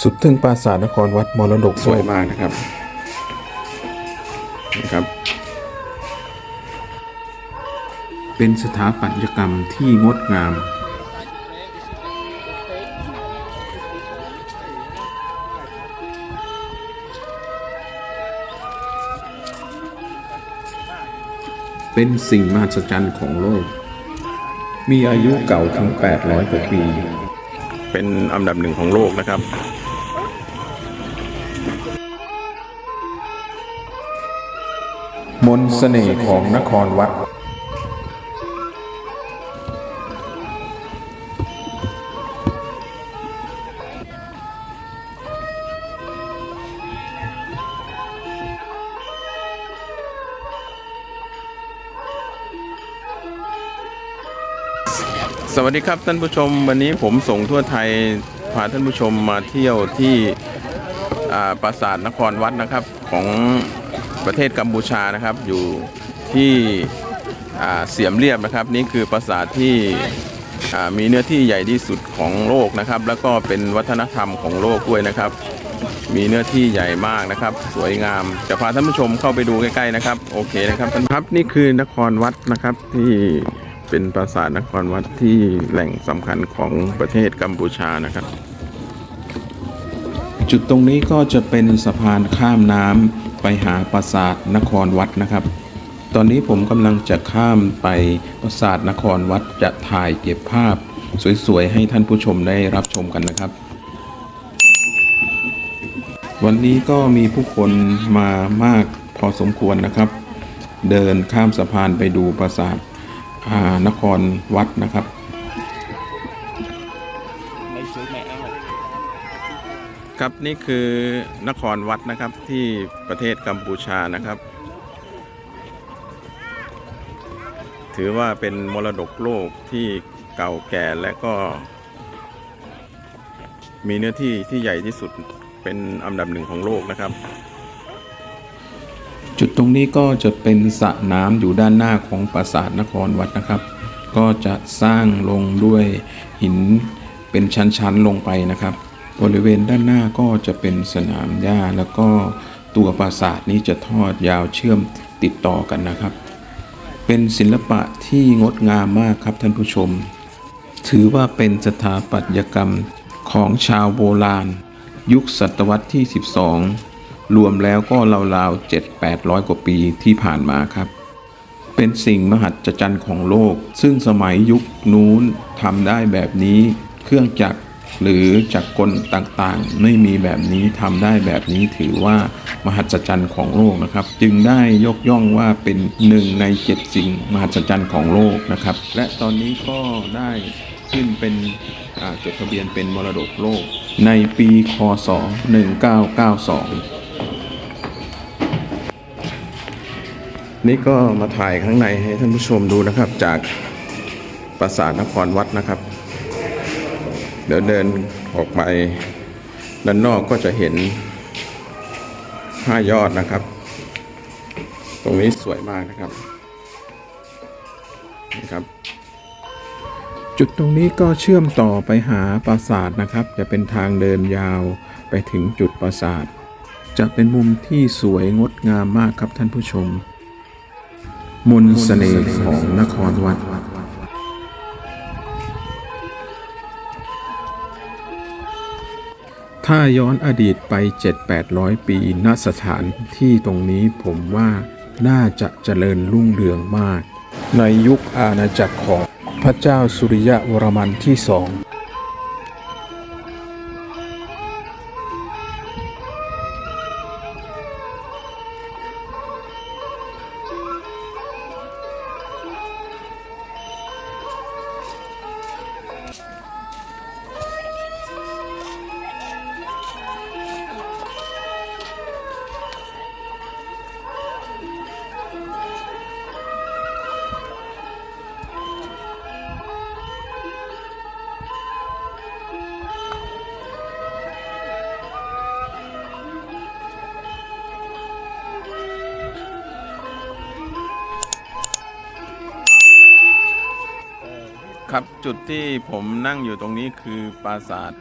สุดทึ่งปราสาทนครวัดมรดกสวยมากนะครับนะครับ เป็นสถาปัตยกรรมที่งดงาม เป็นสิ่งมหัศจรรย์ของโลก มีอายุเก่าถึง 800 กว่าปี เป็นอันดับหนึ่งของโลกนะครับ มนเสน่ห์ของนครวัด สวัสดีครับท่านผู้ชม วันนี้ผมส่งทั่วไทยพาท่านผู้ชมมาเที่ยวที่ปราสาทนครวัดนะครับของ ประเทศกัมพูชานะครับ อยู่ที่เสียมเรียบนะครับ นี่คือปราสาทที่มีเนื้อที่ใหญ่ที่สุดของโลกนะครับ แล้วก็เป็นวัฒนธรรมของโลกด้วยนะครับ มีเนื้อที่ใหญ่มากนะครับ สวยงามจะพาท่านผู้ชมเข้าไปดูใกล้ๆนะครับโอเคนะครับท่านครับนี่คือนครวัดนะครับที่เป็นปราสาทนครวัดที่แหล่งสำคัญของประเทศกัมพูชานะครับ จุดตรงนี้ก็จะเป็นสะพานข้ามน้ำ ไปหาปราสาทนครวัดนะครับ ตอนนี้ผมกำลังจะข้ามไปปราสาทนครวัดจะถ่ายเก็บภาพ สวยๆ ให้ท่านผู้ชมได้รับชมกันนะครับ วันนี้ก็มีผู้คนมามากพอสมควรนะครับ เดินข้ามสะพานไปดูปราสาทอานครวัดนะครับ ครับนี่คือนครวัดนะครับที่ประเทศกัมพูชานะครับ ถือว่าเป็นมรดกโลกที่เก่าแก่และก็ มีเนื้อที่ที่ใหญ่ที่สุดเป็นอันดับหนึ่งของโลกนะครับ จุดตรงนี้ก็จะเป็นสระน้ำอยู่ด้านหน้าของปราสาทนครวัดนะครับ ก็จะสร้างลงด้วยหินเป็นชั้นๆลงไปนะครับ บริเวณด้านหน้าก็จะเป็นสนามหญ้าแล้วก็ตัวปราสาทนี้จะทอดยาวเชื่อมติดต่อกันนะครับ เป็นศิลปะที่งดงามมากครับท่านผู้ชม ถือว่าเป็นสถาปัตยกรรมของชาวโบราณ ยุคศตวรรษที่ 12 รวมแล้วก็ราวๆ7-800 กว่าปีที่ผ่านมาครับ เป็นสิ่งมหัศจรรย์ของโลก ซึ่งสมัยยุคนู้นทำได้แบบนี้เครื่องจักร หรือจักกลต่างๆ ไม่มีแบบนี้ทำได้แบบนี้ถือว่ามหัศจรรย์ของโลกนะครับ จึงได้ยกย่องว่าเป็นหนึ่งในเจ็ดสิ่งมหัศจรรย์ของโลกนะครับ และตอนนี้ก็ได้ขึ้นเป็นจดทะเบียนเป็นมรดกโลก ในปีคศ 1992นี่ก็มาถ่ายข้างในให้ท่านผู้ชมดูนะครับจากปราสาทนครวัดนะครับ เดี๋ยวเดินออกไปด้านนอกก็จะเห็นห้ายอดนะครับ ตรงนี้สวยมากนะครับนะครับ จุดตรงนี้ก็เชื่อมต่อไปหาปราสาทนะครับ จะเป็นทางเดินยาวไปถึงจุดปราสาท จะเป็นมุมที่สวยงดงามมากครับท่านผู้ชม มนต์เสน่ห์ของนครวัด ถ้าย้อนอดีตไป 7-800 ปีณสถานที่ตรงนี้ผมว่าน่าจะเจริญรุ่งเรืองมาก ในยุคอาณาจักรของพระเจ้าสุริยะวรมันที่สอง ครับจุดที่ผมนั่งอยู่ตรงนี้คือปราสาท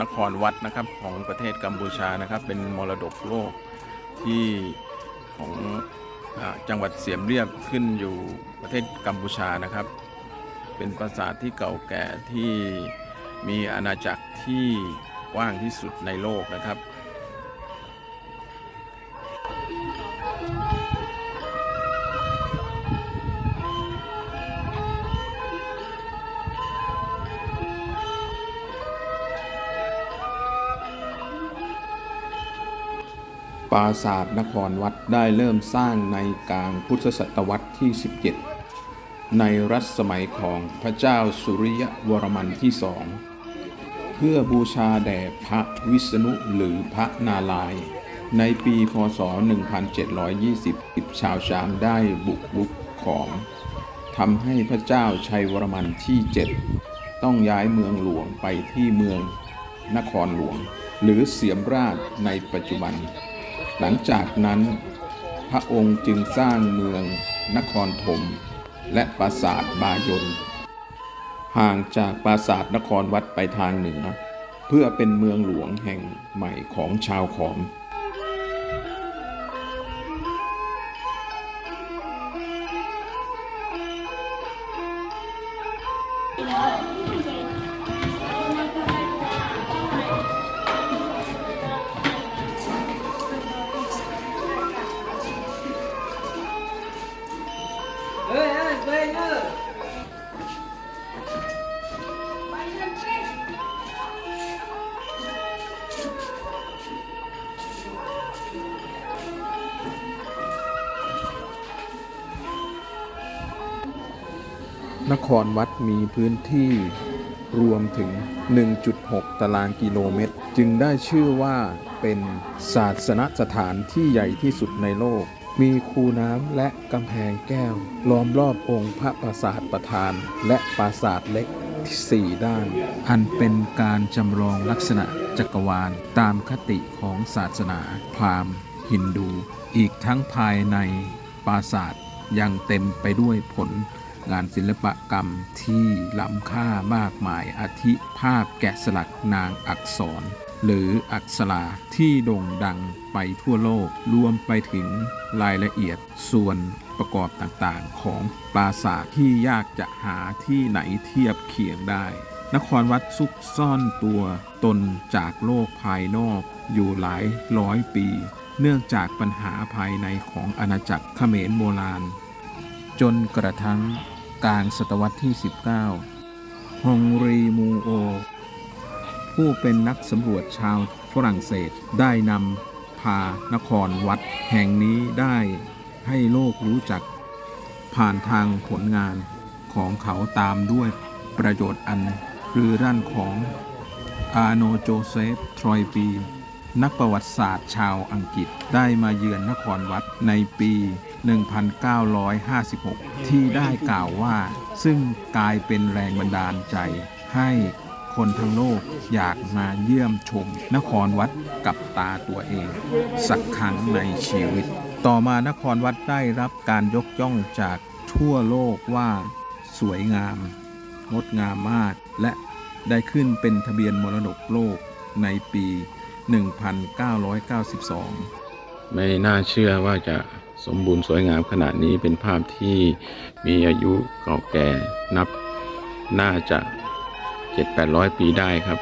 นครวัดนะครับของประเทศกัมพูชานะครับ เป็นมรดกโลกที่ของอจังหวัดเสียมเรียบขึ้นอยู่ประเทศกัมพูชานะครับ เป็นปราสาทที่เก่าแก่ที่มีอาณาจักรที่กว้างที่สุดในโลกนะครับ ปราสาทนครวัดได้เริ่มสร้างในกลางพุทธศตวรรษที่ 17 ในรัชสมัยของพระเจ้าสุริยวรมันที่สองเพื่อบูชาแด่พระวิษณุหรือพระนารายณ์ในปีพศ 1720 ชาวชามได้บุกรุกของทำให้พระเจ้าชัยวรมันที่ 7 ต้องย้ายเมืองหลวงไปที่เมืองนครหลวง หรือเสียมราชในปัจจุบัน หลังจากนั้น พระองค์จึงสร้างเมืองนครธมและปราสาทบายนห่างจากปราสาทนครวัดไปทางเหนือ เพื่อเป็นเมืองหลวงแห่งใหม่ของชาวขอม นครวัดมีพื้นที่รวมถึง 1.6 ตารางกิโลเมตร จึงได้ชื่อว่าเป็นศาสนสถานที่ใหญ่ที่สุดในโลก มีคูน้ำและกำแพงแก้ว ล้อมรอบองค์พระปราสาทประธาน และปราสาทเล็กสี่ด้าน อันเป็นการจำลองลักษณะจักรวาลตามคติของศาสนา พราหมณ์ ฮินดู อีกทั้งภายในปราสาทยังเต็มไปด้วยผล งานศิลปกรรมที่ล้ำค่ามากมายอาทิภาพแกะสลักนางอักษร หรืออักษราที่โด่งดังไปทั่วโลกรวมไปถึงรายละเอียดส่วนประกอบต่างๆ ของปราสาทที่ยากจะหาที่ไหนเทียบเคียงได้ นครวัดซุกซ่อนตัวตนจากโลกภายนอกอยู่หลายร้อยปี เนื่องจากปัญหาภายในของอาณาจักรเขมรโบราณ จนกระทั่ง กลางศตวรรษที่ 19 ฮองรีมูโอ ผู้เป็นนักสำรวจชาวฝรั่งเศสได้นำพานครวัดแห่งนี้ได้ให้โลกรู้จัก ผ่านทางผลงานของเขาตามด้วยประโยชน์อันรือรั่นของอาโนโจเซฟ ทรอยปี นักประวัติศาสตร์ชาวอังกฤษได้มาเยือนนครวัดในปี 1956 ที่ได้กล่าวว่า ซึ่งกลายเป็นแรงบันดาลใจให้คนทั้งโลกอยากมาเยี่ยมชม นครวัดกับตาตัวเอง สักครั้งในชีวิต ต่อมานครวัดได้รับการยกย่องจากทั่วโลกว่า สวยงาม งดงามมาก และได้ขึ้นเป็นทะเบียนมรดกโลกในปี 1992 ไม่น่าเชื่อว่าจะ สมบูรณ์สวยงามขนาดนี้เป็นภาพที่มีอายุเก่าแก่นับน่าจะ 7-800 ปีได้ครับ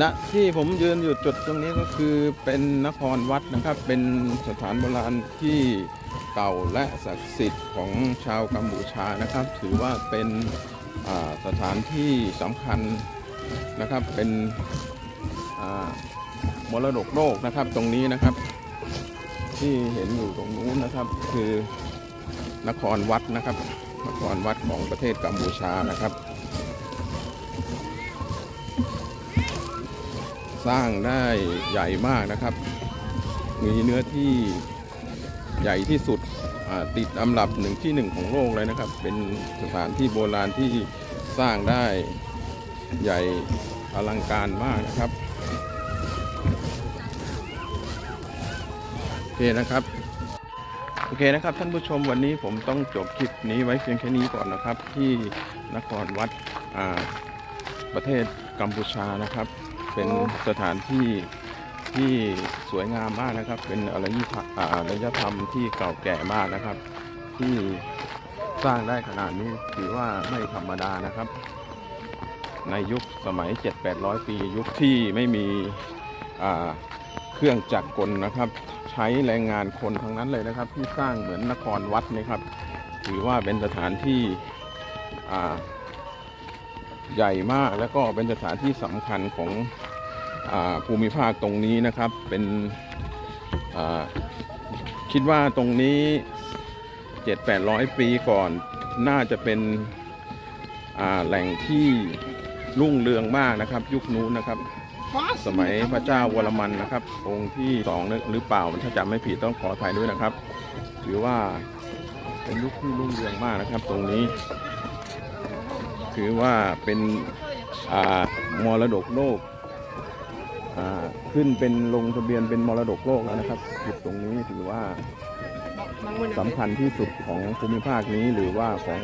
ณที่ผมยืนอยู่จุดตรงนี้ก็คือเป็นนครวัดนะครับ เป็นสถานโบราณที่เก่าและศักดิ์สิทธิ์ของชาวกัมพูชานะครับ ถือว่าเป็นสถานที่สำคัญนะครับ เป็นมรดกโลกนะครับตรงนี้นะครับ ที่เห็นอยู่ตรงนู้นนะครับ คือนครวัดนะครับ นครวัดของประเทศกัมพูชานะครับ สร้างได้ใหญ่มากนะครับ มีเนื้อที่ใหญ่ที่สุดติดอันดับหนึ่งที่หนึ่งของโลกเลยนะครับ เป็นสถานที่โบราณที่สร้างได้ใหญ่อลังการมากนะครับโอเคนะครับโอเคนะครับท่านผู้ชมวันนี้ผมต้องจบคลิปนี้ไว้เพียงแค่นี้ก่อนนะครับ ที่นครวัดประเทศกัมพูชานะครับ เป็นสถานที่ที่สวยงามมากนะครับ เป็นอารยธรรมอ่าอารยธรรมที่เก่าแก่มากนะครับ ที่สร้างได้ขนาดนี้ถือว่าไม่ธรรมดานะครับ ในยุคสมัย 7-800 ปียุคที่ไม่มีเครื่องจักรกลนะครับ ใช้แรงงานคนทั้งนั้นเลยนะครับ ที่สร้างเหมือนนครวัดนี่ครับ ถือว่าเป็นสถานที่ ใหญ่มากแล้วก็เป็นสถานที่สำคัญของอภูมิภาคตรงนี้นะครับเป็นคิดว่าตรงนี้ 7-800 ปีก่อนน่าจะเป็นแหล่งที่รุ่งเรืองมากนะครับ ยุคนู้นนะครับ สมัยพระเจ้าวรมันนะครับ องค์ที่สองหรือเปล่าถ้าจำไม่ผิดต้องขออภัยด้วยนะครับ ถือว่าเป็นยุคที่รุ่งเรืองมากนะครับ ตรงนี้ ถือว่าเป็นมรดกโลกขึ้นเป็นลงทะเบียนเป็นมรดกโลกแล้วนะครับจุดตรงนี้ถือว่าสำคัญที่สุดของภูมิภาคนี้หรือว่าของ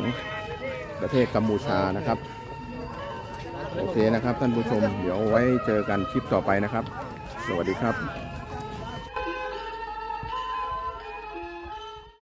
ประเทศกัมพูชานะครับ โอเคนะครับท่านผู้ชม เดี๋ยวไว้เจอกันคลิปต่อไปนะครับ สวัสดีครับ